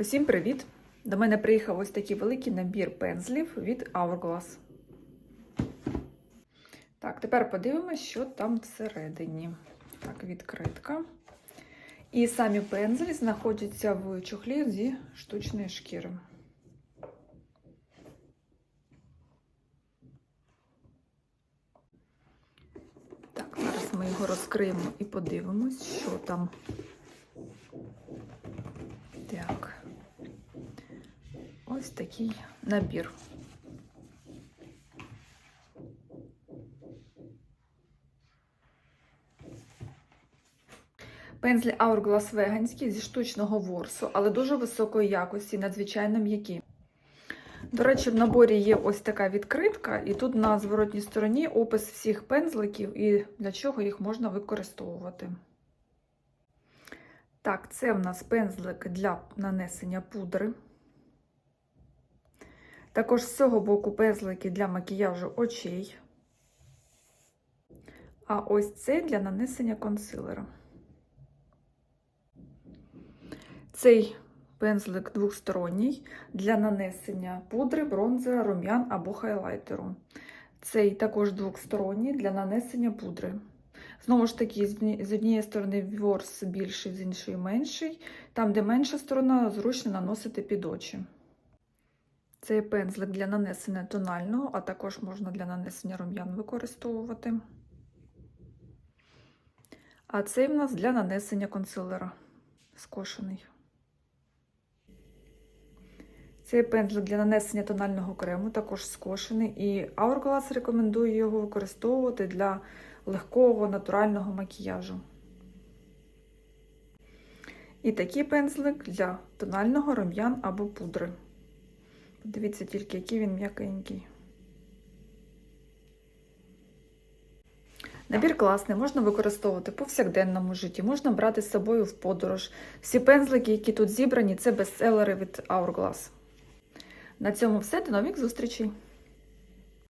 Усім привіт! До мене приїхав ось такий великий набір пензлів від Hourglass. Так, тепер подивимось, що там всередині. Так, відкритка. І самі пензлі знаходяться в чохлі зі штучної шкіри. Так, зараз ми його розкриємо і подивимось, що там. Так. Ось такий набір. Пензлі Hourglass веганські зі штучного ворсу, але дуже високої якості, надзвичайно м'які. До речі, в наборі є ось така відкритка, і тут на зворотній стороні опис всіх пензликів і для чого їх можна використовувати. Так, це в нас пензлик для нанесення пудри. Також з цього боку пензлики для макіяжу очей. А ось це для нанесення консилера. Цей пензлик двосторонній для нанесення пудри, бронзера, рум'ян або хайлайтеру. Цей також двосторонній для нанесення пудри. Знову ж таки, з однієї сторони ворс більший, з іншої менший. Там, де менша сторона, зручно наносити під очі. Цей пензлик для нанесення тонального, а також можна для нанесення рум'ян використовувати. А цей в нас для нанесення консилера скошений. Цей пензлик для нанесення тонального крему також скошений, і Hourglass рекомендує його використовувати для легкого натурального макіяжу. І такий пензлик для тонального рум'ян або пудри. Подивіться тільки, який він м'якенький. Набір класний, можна використовувати повсякденному житті, можна брати з собою в подорож. Всі пензлики, які тут зібрані, це бестселери від Hourglass. На цьому все. До нових зустрічей!